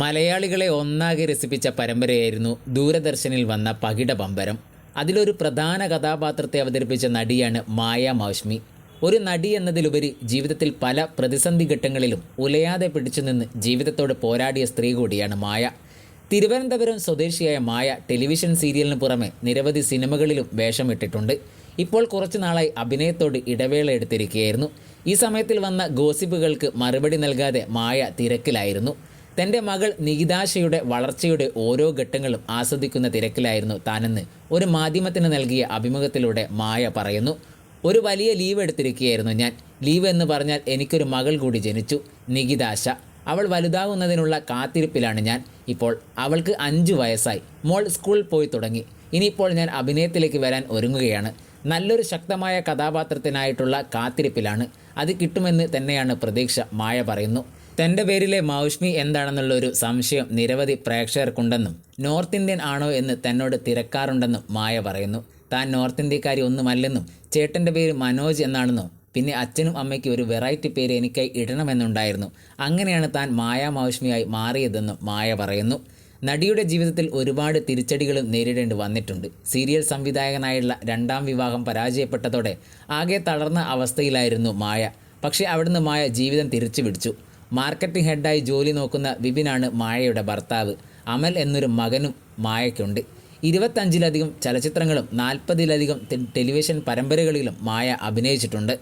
മലയാളികളെ ഒന്നാകെ രസിപ്പിച്ച പരമ്പരയായിരുന്നു ദൂരദർശനിൽ വന്ന പകിട പമ്പരം. അതിലൊരു പ്രധാന കഥാപാത്രത്തെ അവതരിപ്പിച്ച നടിയാണ് മായ മൗഷ്മി. ഒരു നടി എന്നതിലുപരി ജീവിതത്തിൽ പല പ്രതിസന്ധി ഘട്ടങ്ങളിലും ഉലയാതെ പിടിച്ചുനിന്ന് ജീവിതത്തോട് പോരാടിയ സ്ത്രീ കൂടിയാണ് മായ. തിരുവനന്തപുരം സ്വദേശിയായ മായ ടെലിവിഷൻ സീരിയലിന് പുറമെ നിരവധി സിനിമകളിലും വേഷമിട്ടിട്ടുണ്ട്. ഇപ്പോൾ കുറച്ചു നാളായി അഭിനയത്തോട് ഇടവേള എടുത്തിരിക്കുകയായിരുന്നു. ഈ സമയത്തിൽ വന്ന ഗോസിപ്പുകൾക്ക് മറുപടി നൽകാതെ മായ തിരക്കിലായിരുന്നു. തന്റെ മകൾ നികിതാശയുടെ വളർച്ചയുടെ ഓരോ ഘട്ടങ്ങളും ആസ്വദിക്കുന്ന തിരക്കിലായിരുന്നു താനെന്ന് ഒരു മാധ്യമത്തിന് നൽകിയ അഭിമുഖത്തിലൂടെ മായ പറയുന്നു. ഒരു വലിയ ലീവ് എടുത്തിരിക്കുകയായിരുന്നു ഞാൻ. ലീവ് എന്ന് പറഞ്ഞാൽ എനിക്കൊരു മകൾ കൂടി ജനിച്ചു നികിതാശ അവൾ വലുതാകുന്നതിനുള്ള കാത്തിരിപ്പിലാണ് ഞാൻ. ഇപ്പോൾ അവൾക്ക് അഞ്ചു വയസ്സായി. മോൾ സ്കൂളിൽ പോയി തുടങ്ങി. ഇനിയിപ്പോൾ ഞാൻ അഭിനയത്തിലേക്ക് വരാൻ ഒരുങ്ങുകയാണ്. നല്ലൊരു ശക്തമായ കഥാപാത്രത്തിനായിട്ടുള്ള കാത്തിരിപ്പിലാണ്. അത് കിട്ടുമെന്ന് തന്നെയാണ് പ്രതീക്ഷ മായ പറയുന്നു. തന്റെ പേരിലെ മൗഷ്മി എന്താണെന്നുള്ള ഒരു സംശയം നിരവധി പ്രേക്ഷകർക്കുണ്ടെന്നും നോർത്ത് ഇന്ത്യൻ ആണോ എന്ന് തന്നോട് തിരക്കാറുണ്ടെന്നും മായ പറയുന്നു. താൻ നോർത്ത് ഇന്ത്യക്കാരി ഒന്നുമല്ലെന്നും ചേട്ടന്റെ പേര് മനോജ് എന്നാണെന്നും പിന്നെ അച്ഛനും അമ്മയ്ക്കും ഒരു വെറൈറ്റി പേര് എനിക്കായി ഇടണമെന്നുണ്ടായിരുന്നു. അങ്ങനെയാണ് താൻ മായ മൗഷ്മിയായി മാറിയതെന്നും മായ പറയുന്നു. നടിയുടെ ജീവിതത്തിൽ ഒരുപാട് തിരിച്ചടികളും നേരിടേണ്ടി വന്നിട്ടുണ്ട്. സീരിയൽ സംവിധായകനായുള്ള രണ്ടാം വിവാഹം പരാജയപ്പെട്ടതോടെ ആകെ തളർന്ന അവസ്ഥയിലായിരുന്നു മായ. പക്ഷേ അവിടുന്ന് മായ ജീവിതം തിരിച്ചു പിടിച്ചു മാർക്കറ്റിംഗ് ഹെഡായി ജോലി നോക്കുന്ന വിപിനാണ് മായയുടെ ഭർത്താവ്. അമൽ എന്നൊരു മകനും മായയ്ക്കുണ്ട്. ഇരുപത്തഞ്ചിലധികം ചലച്ചിത്രങ്ങളും നാൽപ്പതിലധികം ടെലിവിഷൻ പരമ്പരകളിലും മായ അഭിനയിച്ചിട്ടുണ്ട്.